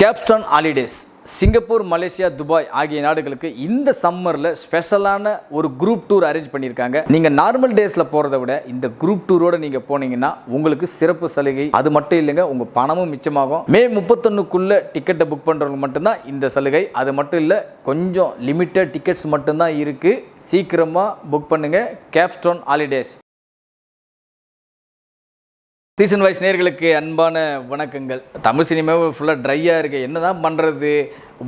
Capstan holidays Singapore Malaysia Dubai ஆகிய நாடுகளுக்கு இந்த சம்மரில் ஸ்பெஷலான ஒரு குரூப் டூர் அரேஞ்ச் பண்ணியிருக்காங்க. நீங்கள் நார்மல் டேஸில் போகிறத விட இந்த குரூப் டூரோட நீங்கள் போனீங்கன்னா உங்களுக்கு சிறப்பு சலுகை. அது மட்டும் இல்லைங்க உங்கள் பணமும் மிச்சமாகும். மே முப்பத்தொன்னுக்குள்ளே டிக்கெட்டை புக் பண்ணுறவங்க மட்டும்தான் இந்த சலுகை. அது மட்டும் இல்லை கொஞ்சம் லிமிட்டட் டிக்கெட்ஸ் மட்டும்தான் இருக்குது சீக்கிரமாக புக் பண்ணுங்கள் கேப்ஸ்டோன் ஹாலிடேஸ் ரீசன் வாய்ஸ் நேர்களுக்கு அன்பான வணக்கங்கள். தமிழ் சினிமாவும் ஃபுல்லாக ட்ரையாக இருக்கு. என்ன தான் பண்ணுறது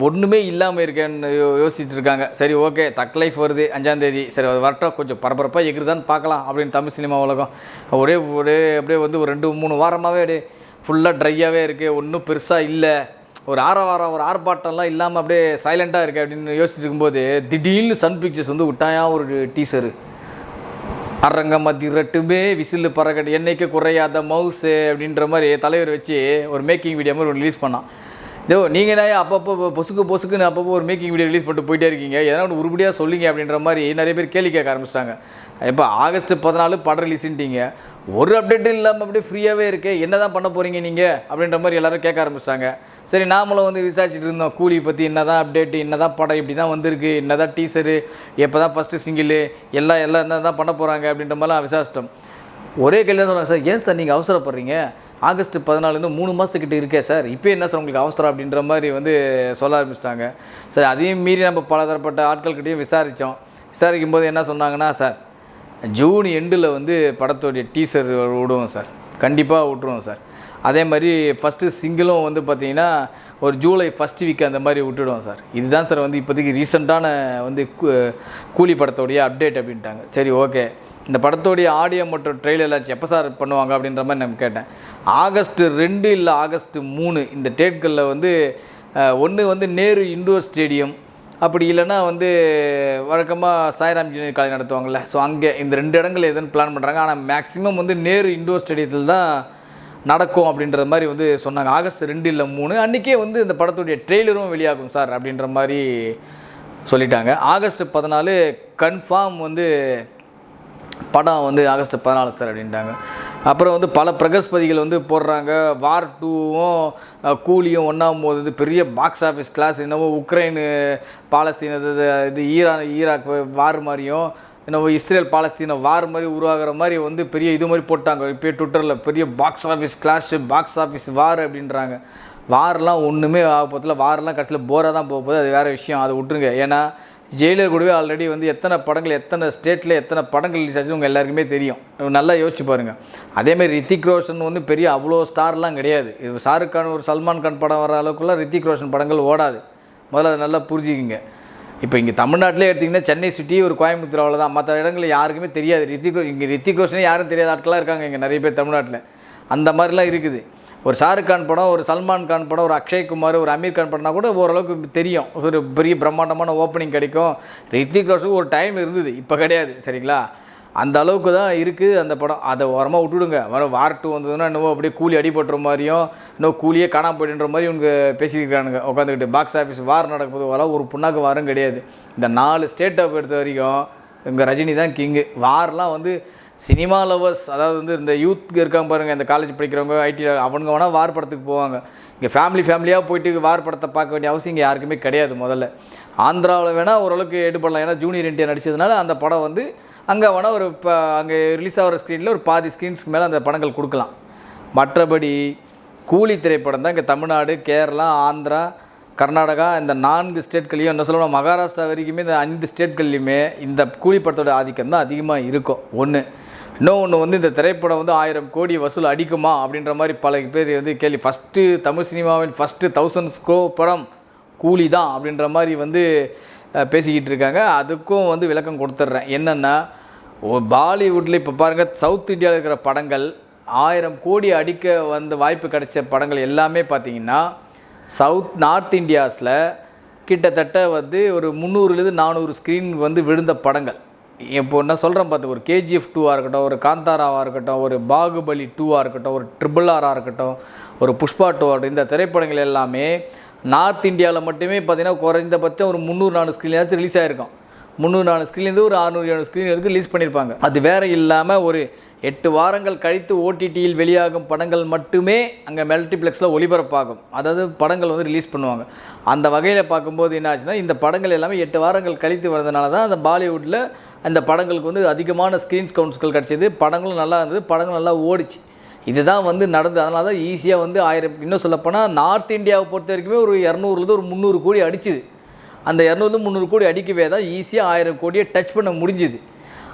ஒன்றுமே இல்லாமல் இருக்கேன்னு யோ யோசிச்சுட்டு இருக்காங்க. சரி ஓகே தக் லைஃப் வருது அஞ்சாந்தேதி சரி அது வரட்டும். கொஞ்சம் பரபரப்பாக எகிருதான்னு பார்க்கலாம் அப்படின்னு தமிழ் சினிமா உலகம். ஒரே ஒரே அப்படியே வந்து ஒரு ரெண்டு மூணு வாரமாகவே அப்படியே ஃபுல்லாக ட்ரையாகவே இருக்குது ஒன்றும் பெருசாக இல்லை. ஒரு ஆற வாரம் ஒரு ஆர்ப்பாட்டம்லாம் இல்லாமல் அப்படியே சைலண்ட்டாக இருக்குது அப்படின்னு யோசிச்சுட்டு இருக்கும்போது திடீர்னு சன் பிக்சர்ஸ் வந்து விட்டாயா ஒரு டீசரு அரங்கம் ரட்டுமே விசில் பறக்கட்டு. என்னைக்கு குறையாத மவுஸு அப்படின்ற மாதிரி தலைவர் வச்சு ஒரு மேக்கிங் வீடியோ மாதிரி ஒன்று ரிலீஸ் பண்ணான். இதோ நீங்கள் என்ன அப்பப்போ பொசுக்கு பொசுக்குன்னு அப்பப்போ ஒரு மேக்கிங் வீடியோ ரிலீஸ் பண்ணிட்டு போயிட்டே இருக்கீங்க. எதனா ஒன்று உருப்படியாக சொல்லுங்க அப்படின்ற மாதிரி நிறைய பேர் கேள்வி கேட்க ஆரம்பிச்சிட்டாங்க. இப்போ ஆகஸ்ட் பதினாலு படம் ரிலீஸ்ன்ட்டீங்க ஒரு அப்டேட்டும் இல்லாமல் அப்படியே ஃப்ரீயாகவே இருக்கு. என்ன தான் பண்ண போகிறீங்க நீங்கள் அப்படின்ற மாதிரி எல்லோரும் கேட்க ஆரம்பிச்சிட்டாங்க. சரி நாமளும் வந்து விசாரிச்சுட்டு இருந்தோம். கூலி பற்றி என்ன தான் அப்டேட்டு என்ன தான் படம் இப்படி தான் வந்திருக்கு என்ன தான் டீசரு எப்போ தான் ஃபஸ்ட்டு சிங்கிளு எல்லாம் எல்லாம் என்ன தான் பண்ண போகிறாங்க அப்படின்ற மாதிரிலாம் விசாரிச்சிட்டோம். ஒரே கேள்வி தான் சொன்னாங்க சார் ஏன் சார் நீங்கள் அவசரப்படுறீங்க? ஆகஸ்ட் பதினாலுன்னு மூணு மாதத்துக்கிட்ட இருக்கே சார். இப்போ என்ன சார் உங்களுக்கு அவசரம் அப்படின்ற மாதிரி வந்து சொல்ல ஆரம்பிச்சிட்டாங்க. சார் அதையும் மீறி நம்ம பலதரப்பட்ட ஆட்கள்கிட்டையும் விசாரித்தோம் விசாரிக்கும் போது என்ன சொன்னாங்கன்னா சார் ஜூன் எண்டில் வந்து படத்தோடைய டீசர் விடுவோம் சார். கண்டிப்பாக விட்ருவோம் சார். அதே மாதிரி ஃபஸ்ட்டு சிங்கிளும் வந்து பார்த்தீங்கன்னா ஒரு ஜூலை ஃபஸ்ட் வீக் அந்த மாதிரி விட்டுடுவோம் சார். இதுதான் சார் வந்து இப்போதைக்கு ரீசெண்டான வந்து கூலி படத்தோடைய அப்டேட் அப்படின்ட்டாங்க. சரி ஓகே இந்த படத்தோடைய ஆடியோ மற்றும் ட்ரெயிலர் எப்போ சார் பண்ணுவாங்க அப்படின்ற மாதிரி நான் கேட்டேன். ஆகஸ்ட் ரெண்டு இல்லை ஆகஸ்ட் மூணு இந்த டேட்களில் வந்து ஒன்று வந்து நேரு இண்டோர் ஸ்டேடியம் அப்படி இல்லைன்னா வந்து வழக்கமாக சாய்ராம் ஜூனியர் காலேஜ் நடத்துவாங்கள்ல ஸோ அங்கே இந்த ரெண்டு இடங்கள் எதுன்னு பிளான் பண்ணுறாங்க ஆனால் மேக்ஸிமம் வந்து நேரு இண்டோர் ஸ்டேடியத்தில் தான் நடக்கும் அப்படின்ற மாதிரி வந்து சொன்னாங்க. ஆகஸ்ட் ரெண்டு இல்லை மூணு அன்றைக்கே வந்து இந்த படத்துடைய ட்ரெய்லரும் வெளியாகும் சார் அப்படின்ற மாதிரி சொல்லிட்டாங்க. ஆகஸ்ட் பதினாலு கன்ஃபார்ம் வந்து படம் வந்து ஆகஸ்ட் பதினாலு சார் அப்படின்ட்டாங்க. அப்புறம் வந்து பல பிரகஸ்பதிகள் வந்து போடுறாங்க. வார் டூவும் கூலியும் ஒன்றாம் போது வந்து பெரிய பாக்ஸ் ஆஃபீஸ் கிளாஸ் என்னவோ உக்ரைனு பாலஸ்தீன் இது இது ஈரான் ஈராக் வார் மாதிரியும் என்னவோ இஸ்ரேல் பாலஸ்தீன வார் மாதிரி உருவாகிற மாதிரி வந்து பெரிய இது மாதிரி போட்டாங்க. இப்போ ட்விட்டரில் பெரிய box office class box office war அப்படின்றாங்க. வாரெலாம் ஒன்றுமே ஆக போகிறதுல வாரெலாம் கடைசியில் போராக தான் போக போகுது. அது வேறு விஷயம். அதை விட்டுருங்க. ஏன்னா ஜெயிலர் கூடவே ஆல்ரெடி வந்து எத்தனை படங்கள் எத்தனை ஸ்டேட்டில் எத்தனை படங்கள் ரிலீஸ் ஆச்சு உங்கள் எல்லாருக்குமே தெரியும். நல்லா யோசிச்சு பாருங்கள் அதேமாதிரி ரித்திக் ரோஷன் வந்து பெரிய அவ்வளோ ஸ்டார்லாம் கிடையாது. இது ஷாருக் கான் ஒரு சல்மான் கான் படம் வர அளவுக்குலாம் ரித்திக் ரோஷன் படங்கள் ஓடாது. முதல்ல அதை நல்லா புரிஞ்சுக்கிங்க. இப்போ இங்கே தமிழ்நாட்டிலே எடுத்திங்கன்னா சென்னை சிட்டி ஒரு கோயம்புத்தூர் அவ்வளோதான் மற்ற இடங்களில் யாருக்குமே தெரியாது. ரித்திக் இங்கே ரித்திக் ரோஷனே யாரும் தெரியாத ஆட்களாக இருக்காங்க இங்கே நிறைய பேர் தமிழ்நாட்டில். அந்த மாதிரிலாம் இருக்குது. ஒரு ஷாருக் கான் படம் ஒரு சல்மான் கான் படம் ஒரு அக்ஷய் குமார் ஒரு அமீர் கான் படம்னா கூட ஓரளவுக்கு தெரியும். ஒரு பெரிய பிரம்மாண்டமான ஓப்பனிங் கிடைக்கும். ரித்திக் ரோஷனுக்கு ஒரு டைம் இருந்தது இப்போ கிடையாது சரிங்களா? அந்த அளவுக்கு தான் இருக்குது அந்த படம். அதை ஓரமாக விட்டுடுங்க. வர வார் டூ வந்ததுன்னா இன்னும் அப்படியே கூலி அடிபட்டுற மாதிரியும் இன்னும் கூலியே காணாமல் போயிடுன்ற மாதிரி இவங்க பேசியிருக்கானுங்க உட்காந்துக்கிட்டு பாக்ஸ் ஆஃபீஸ் வார் நடக்கும்போது வர ஒரு புண்ணாக்கு வாரம் கிடையாது. இந்த நாலு ஸ்டேட்டை பொறுத்த வரைக்கும் இங்கே ரஜினி தான் கிங்கு வார்லாம் வந்து சினிமா லவர்ஸ் அதாவது வந்து இந்த யூத் இருக்காங்க பாருங்கள் இந்த காலேஜ் படிக்கிறவங்க ஐடி அவனுங்க வேணால் வார் படத்துக்கு போவாங்க. இங்கே ஃபேமிலி ஃபேமிலியாக போயிட்டு வார் படத்தை பார்க்க வேண்டிய அவசியம் இங்கே யாருக்குமே கிடையாது முதல்ல. ஆந்திராவில் வேணால் ஓரளவுக்கு எடுப்படலாம் ஏன்னா ஜூனியர் இண்டியா நடித்ததுனால அந்த படம் வந்து அங்கே வேணால் ஒரு இப்போ அங்கே ரிலீஸ் ஆகிற ஸ்க்ரீனில் ஒரு பாதி ஸ்க்ரீன்ஸ்க்கு மேலே அந்த படங்கள் கொடுக்கலாம். மற்றபடி கூலி திரைப்படம் தான் இங்கே தமிழ்நாடு கேரளா ஆந்திரா கர்நாடகா இந்த நான்கு ஸ்டேட்கள்லையும் என்ன சொல்லணும் மகாராஷ்டிரா வரைக்குமே இந்த அஞ்சு ஸ்டேட்கள்லையுமே இந்த கூலி படத்தோட ஆதிக்கம் தான் அதிகமாக இருக்கும். ஒன்று இன்னொன்று வந்து இந்த திரைப்படம் வந்து ஆயிரம் கோடி வசூல் அடிக்குமா அப்படின்ற மாதிரி பல பேர் வந்து கேள்வி. ஃபஸ்ட்டு தமிழ் சினிமாவின் ஃபஸ்ட்டு தௌசண்ட் ஸ்க்ரோ படம் கூலி தான் அப்படின்ற மாதிரி வந்து பேசிக்கிட்டு இருக்காங்க. அதுக்கும் வந்து விளக்கம் கொடுத்துட்றேன். என்னென்னா பாலிவுட்டில் இப்போ பாருங்கள் சவுத் இந்தியாவில் இருக்கிற படங்கள் ஆயிரம் கோடி அடிக்க வந்த வாய்ப்பு கிடைச்ச படங்கள் எல்லாமே பார்த்தீங்கன்னா சவுத் நார்த் இந்தியாஸில் கிட்டத்தட்ட வந்து ஒரு முந்நூறுலேருந்து நானூறு ஸ்க்ரீன் வந்து விழுந்த படங்கள். இப்போ நான் சொல்கிறேன் பார்த்து ஒரு கேஜிஎஃப் டூவாக இருக்கட்டும் ஒரு காந்தாராவாக இருக்கட்டும் ஒரு பாகுபலி டூவாக இருக்கட்டும் ஒரு ட்ரிபிள் ஆராக இருக்கட்டும் ஒரு புஷ்பா டூவாக இந்த திரைப்படங்கள் எல்லாமே நார்த் இந்தியாவில் மட்டுமே பார்த்தீங்கன்னா குறைந்தபட்சம் ஒரு முந்நூறு நானூறு ஸ்க்ரீன்யாச்சும் ரிலீஸ் ஆகிருக்கும் முந்நூறு நாலு ஸ்க்ரீன்லேருந்து ஒரு அறுநூறு ஏழு ஸ்க்ரீன் வரைக்கும் ரிலீஸ் பண்ணியிருப்பாங்க. அது வேறு இல்லாமல் ஒரு எட்டு வாரங்கள் கழித்து ஓடிடியில் வெளியாகும் படங்கள் மட்டுமே அங்கே மல்டிப்ளெக்ஸில் ஒளிபரப்பாகும். அதாவது படங்கள் வந்து ரிலீஸ் பண்ணுவாங்க. அந்த வகையில் பார்க்கும்போது என்ன ஆச்சுன்னா இந்த படங்கள் எல்லாமே எட்டு வாரங்கள் கழித்து வரதுனால தான் அந்த பாலிவுட்டில் அந்த படங்களுக்கு வந்து அதிகமான ஸ்க்ரீன்ஸ் கவுண்ட்ஸ்கள் கிடச்சிது. படங்களும் நல்லா இருந்தது. படங்கள் நல்லா ஓடிச்சு. இதுதான் வந்து நடந்தது. அதனால தான் ஈஸியாக வந்து ஆயிரம் இன்னும் சொல்லப்போனால் நார்த் இந்தியாவை பொறுத்த வரைக்குமே ஒரு இரநூறுலேருந்து ஒரு முந்நூறு கோடி அடிச்சுது. அந்த இரநூறு முந்நூறு கோடி அடிக்கவே தான் ஈஸியாக ஆயிரம் கோடியை டச் பண்ண முடிஞ்சுது.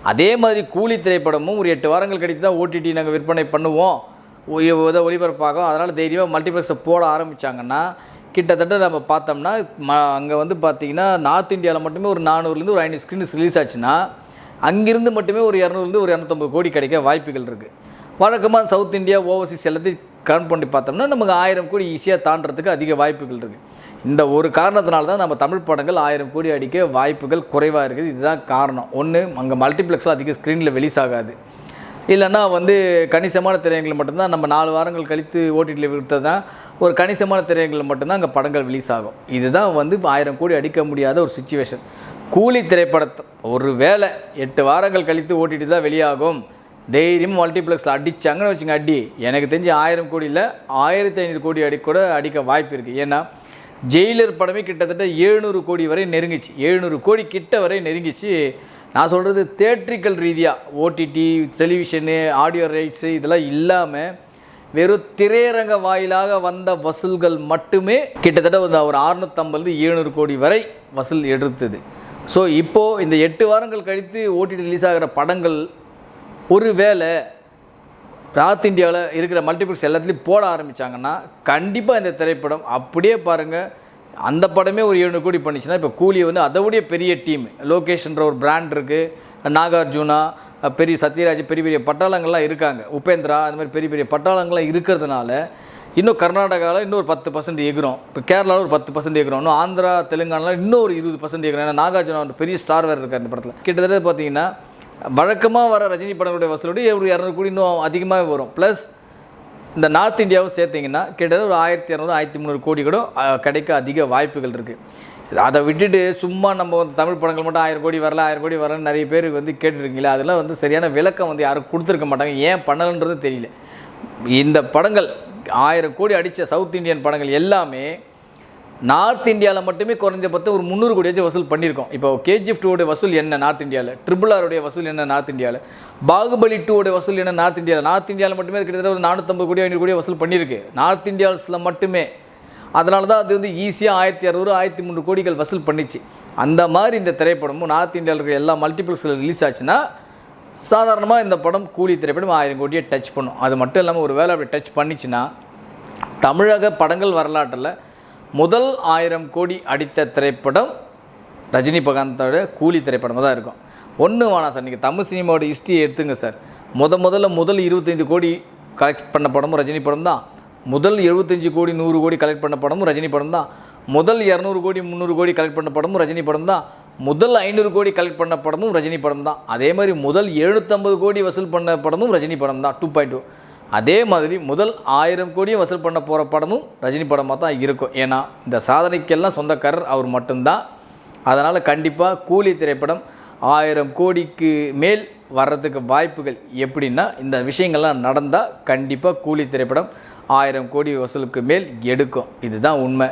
அதே மாதிரி கூலி திரைப்படமும் ஒரு எட்டு வாரங்கள் கழித்து தான் ஓடிடி நாங்கள் விற்பனை பண்ணுவோம். ஒ- ஒளிபரப்பாகும் அதனால் தைரியமாக மல்டிப்ளெக்ஸை போட ஆரம்பித்தாங்கன்னா கிட்டத்தட்ட நம்ம பார்த்தோம்னா ம அங்கே வந்து பார்த்திங்கன்னா நார்த் இந்தியாவில் மட்டுமே ஒரு நானூறுலேருந்து ஒரு ஐநூறு ஸ்க்ரீன்ஸ் ரிலீஸ் ஆச்சுன்னா அங்கிருந்து மட்டுமே ஒரு இரநூறுலேருந்து ஒரு இரநூத்தம்பது கோடி கிடைக்க வாய்ப்புகள் இருக்குது வழக்கமாக சவுத் இந்தியா ஓவர்சீஸ் எல்லாத்தையும் கவுண்ட் பண்ணி பார்த்தோம்னா நமக்கு ஆயிரம் கோடி ஈஸியாக தாண்டறதுக்கு அதிக வாய்ப்புகள் இருக்குது இந்த ஒரு காரணத்தினால தான் நம்ம தமிழ் படங்கள் ஆயிரம் கோடி அடிக்க வாய்ப்புகள் குறைவாக இருக்குது. இதுதான் காரணம். ஒன்று அங்கே மல்டிப்ளெக்ஸில் அதிக ஸ்க்ரீனில் வெளிஸ் ஆகாது. இல்லைன்னா வந்து கணிசமான திரையரங்கில் மட்டும்தான் நம்ம நாலு வாரங்கள் கழித்து ஓடிடியில் விடுத்தது தான் ஒரு கணிசமான திரையரங்கில் மட்டும்தான் அங்கே படங்கள் ரிலீஸ் ஆகும். இதுதான் வந்து ஆயிரம் கோடி அடிக்க முடியாத ஒரு சுச்சுவேஷன் கூலி திரைப்படத்தை ஒரு வேளை எட்டு வாரங்கள் கழித்து ஓடிடி தான் வெளியாகும். தைரியம் மல்டிப்ளெக்ஸில் அடிச்சாங்கன்னு வச்சுங்க அடி. எனக்கு தெரிஞ்சு ஆயிரம் கோடியில் ஆயிரத்தி ஐநூறு கோடி அடி கூட அடிக்க வாய்ப்பு இருக்குது ஏன்னா ஜெயிலர் படமே கிட்டத்தட்ட எழுநூறு கோடி வரை நெருங்கிச்சு. எழுநூறு கோடி கிட்ட வரை நெருங்கிச்சு. நான் சொல்கிறது தேட்ரிக்கல் ரீதியாக ஓடிடி டெலிவிஷனு ஆடியோ ரைட்ஸு இதெல்லாம் இல்லாமல் வெறும் திரையரங்க வாயிலாக வந்த வசூல்கள் மட்டுமே கிட்டத்தட்ட ஒரு ஒரு அறுநூத்தம்பது எழுநூறு கோடி வரை வசூல் எடுத்தது. ஸோ இப்போது இந்த எட்டு வாரங்கள் கழித்து ஓடிடி ரிலீஸ் ஆகிற படங்கள் ஒருவேளை நார்த் இந்தியாவில் இருக்கிற மல்டிபிள்ஸ் எல்லாத்துலேயும் போட ஆரம்பித்தாங்கன்னா கண்டிப்பாக இந்த திரைப்படம் அப்படியே பாருங்கள் அந்த படமே ஒரு எழுநூறு கோடி பண்ணிச்சுன்னா இப்போ கூலி வந்து அதை பெரிய டீம் லோகேஷ்ன்ற ஒரு பிராண்ட் இருக்குது நாகார்ஜுனா பெரிய சத்யராஜ் பெரிய பெரிய பட்டாளங்கள்லாம் இருக்காங்க. உபேந்திரா அந்த மாதிரி பெரிய பெரிய பட்டாளங்கள்லாம் இருக்கிறதுனால இன்னும் கர்நாடகாவில் இன்னொரு பத்து பர்சன்ட் எகிறோம். இப்போ கேரளாவில் ஒரு பத்து பர்சன்ட் எகிறோம். இன்னும் ஆந்திரா தெலுங்கானாவில் இன்னும் ஒரு இருபது பர்சன்ட் எகிறோம். ஏன்னா நாகார்ஜுனா பெரிய ஸ்டார் வேறு இருக்கார் இந்த படத்தில். கிட்டத்தட்ட பார்த்தீங்கன்னா வழக்கமாக வர ரஜினி படங்களுடைய வசூலோடு ஒரு இரநூறு கோடி இன்னும் அதிகமாகவே வரும். ப்ளஸ் இந்த நார்த் இந்தியாவும் சேர்த்திங்கன்னா கிட்டத்தட்ட ஒரு ஆயிரத்தி இரநூறு ஆயிரத்தி முந்நூறு கோடி கூட கிடைக்க அதிக வாய்ப்புகள் இருக்குது அதை விட்டுட்டு சும்மா நம்ம வந்து தமிழ் படங்கள் மட்டும் ஆயிரம் கோடி வரல ஆயிரம் கோடி வரலன்னு நிறைய பேர் வந்து கேட்டுருக்கீங்களா அதெல்லாம் வந்து சரியான விளக்கம் வந்து யாரும் கொடுத்துருக்க மாட்டாங்க. ஏன் பண்ணலன்றது தெரியல. இந்த படங்கள் ஆயிரம் கோடி அடித்த சவுத் இந்தியன் படங்கள் எல்லாமே நார்த் இந்தியாவில் மட்டுமே குறைஞ்சபட்சம் ஒரு முந்நூறு கோடியாச்சும் வசூல் பண்ணியிருக்கோம். இப்போ கேஜிஎஃப் டூவோட வசூல் என்ன நார்த் இந்தியாவில் ட்ரிபிள் ஆருடைய வசூல் என்ன நார்த் இந்தியாவில் பாகுபலி டூவோட வசூல் என்ன நார்த் இந்தியாவில் நார்த் இந்தியாவில் மட்டுமே கிட்டத்தட்ட ஒரு நானூற்றம்பது கோடி ஐநூறு கோடி வசூல் பண்ணியிருக்கு. நார்த் இந்தியாஸில் மட்டுமே. அதனால தான் அது வந்து ஈஸியாக ஆயிரத்தி அறுநூறு ஆயிரத்தி முந்நூறு கோடிகள் வசூல் பண்ணிச்சு. அந்த மாதிரி இந்த திரைப்படமும் நார்த் இந்தியாவில் இருக்கிற எல்லா மல்டிபிள்ஸில் ரிலீஸ் ஆச்சுன்னா சாதாரணமாக இந்த படம் கூலி திரைப்படம் ஆயிரம் கோடியை டச் பண்ணும். அது மட்டும் இல்லாமல் ஒரு வேலை அப்படி டச் பண்ணிச்சுன்னா தமிழக படங்கள் வரலாற்றில் முதல் ஆயிரம் கோடி அடித்த திரைப்படம் ரஜினிகாந்தோட கூலி திரைப்படமாக தான் இருக்கும். ஒன்று வேணாம் சார். நீங்கள் தமிழ் சினிமாவோட ஹிஸ்ட்ரியை எடுத்துங்க சார். முத முதல்ல முதல் இருபத்தைந்து கோடி கலெக்ட் பண்ண படமும் ரஜினி படம் தான். முதல் எழுபத்தஞ்சு கோடி நூறு கோடி கலெக்ட் பண்ண படமும் ரஜினி படம் தான். முதல் இரநூறு கோடி முந்நூறு கோடி கலெக்ட் பண்ண படமும் ரஜினி படம் தான். முதல் ஐநூறு கோடி கலெக்ட் பண்ண படமும் ரஜினி படம் தான். அதே மாதிரி முதல் எழுநூற்றம்பது கோடி வசூல் பண்ண படமும் ரஜினி படம் தான். டூ பாயிண்ட் டூ அதே மாதிரி முதல் ஆயிரம் கோடியும் வசூல் பண்ண போகிற படமும் ரஜினி படமாக தான் இருக்கும். ஏன்னா இந்த சாதனைக்கெல்லாம் சொந்தக்காரர் அவர் மட்டும்தான். அதனால் கண்டிப்பாக கூலி திரைப்படம் ஆயிரம் கோடிக்கு மேல் வர்றதுக்கு வாய்ப்புகள் எப்படின்னா இந்த விஷயங்கள்லாம் நடந்தால் கண்டிப்பாக கூலி திரைப்படம் ஆயிரம் கோடி வசூலுக்கு மேல் எடுக்கும். இதுதான் உண்மை.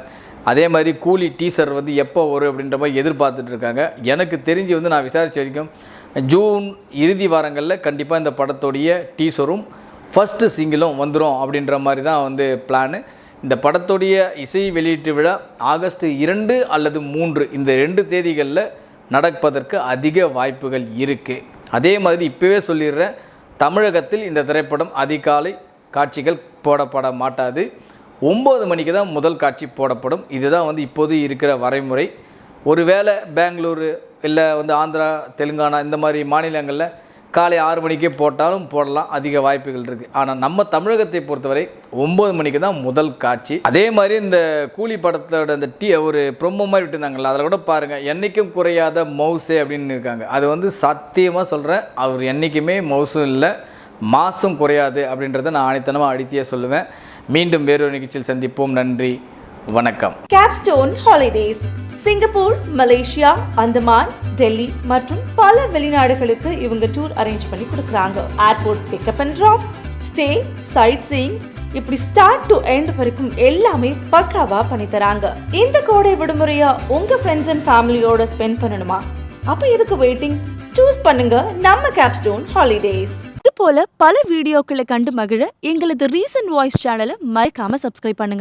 அதே மாதிரி கூலி டீசர் வந்து எப்போ வரும் அப்படின்ற மாதிரி எதிர்பார்த்துட்டு இருக்காங்க. எனக்கு தெரிஞ்சு வந்து நான் விசாரித்த வரைக்கும் ஜூன் இறுதி வாரங்களில் கண்டிப்பாக இந்த படத்துடைய டீசரும் ஃபஸ்ட்டு சிங்கிளும் வந்துடும் அப்படின்ற மாதிரி தான் வந்து பிளானு இந்த படத்துடைய இசை வெளியீட்டு விழா ஆகஸ்ட் இரண்டு அல்லது மூன்று இந்த ரெண்டு தேதிகளில் நடப்பதற்கு அதிக வாய்ப்புகள் இருக்குது அதே மாதிரி இப்போவே சொல்லிடுறேன் தமிழகத்தில் இந்த திரைப்படம் அதிகாலை காட்சிகள் போடப்பட மாட்டாது. ஒம்பது மணிக்கு தான் முதல் காட்சி போடப்படும். இதுதான் வந்து இப்போது இருக்கிற வரைமுறை. ஒருவேளை பெங்களூரு இல்லை வந்து ஆந்திரா தெலுங்கானா இந்த மாதிரி மாநிலங்களில் காலை ஆறு மணிக்கே போட்டாலும் போடலாம். அதிக வாய்ப்புகள் இருக்குது ஆனால் நம்ம தமிழகத்தை பொறுத்தவரை ஒம்பது மணிக்கு தான் முதல் காட்சி. அதே மாதிரி இந்த கூலி படத்தோட அந்த டீ ஒரு ப்ரொமோ மாதிரி விட்டுருந்தாங்கல்ல அதில் கூட பாருங்கள் என்றைக்கும் குறையாத மவுசே அப்படின்னு இருக்காங்க. அது வந்து சத்தியமாக சொல்கிறேன் அவர் என்றைக்குமே மவுசும் இல்லை மாசும் குறையாது அப்படின்றத நான் ஆணித்தனமாக அடித்தியே சொல்லுவேன். மீண்டும் வேறொரு நிகழ்ச்சியில் சந்திப்போம். நன்றி. வணக்கம். Holidays Singapore Malaysia Andaman Delhi மற்றும் பல வெளிநாடுகளுக்கு இவங்க டூர் அரேஞ்ச் பண்ணி கொடுக்குறாங்க. Airport pickup and drop stay sightseeing இப்படி ஸ்டார்ட் டு எண்ட் வரைக்கும் எல்லாமே பக்காவா பண்ணி தராங்க. இந்த கோடை விடுமுறையா உங்க ஃப்ரெண்ட்ஸ் அண்ட் ஃபேமிலியோட ஸ்பெண்ட் பண்ணணுமா? அப்ப எதுக்கு வெயிட்டிங் சூஸ் பண்ணுங்க நம்ம கேப்ஸ்டோன் ஹாலிடேஸ் இது போல பல வீடியோக்களை கண்டு மகிழ எங்களது ரீசன்ட் வாய்ஸ் சேனலை மறக்காம சப்ஸ்கிரைப் பண்ணுங்க.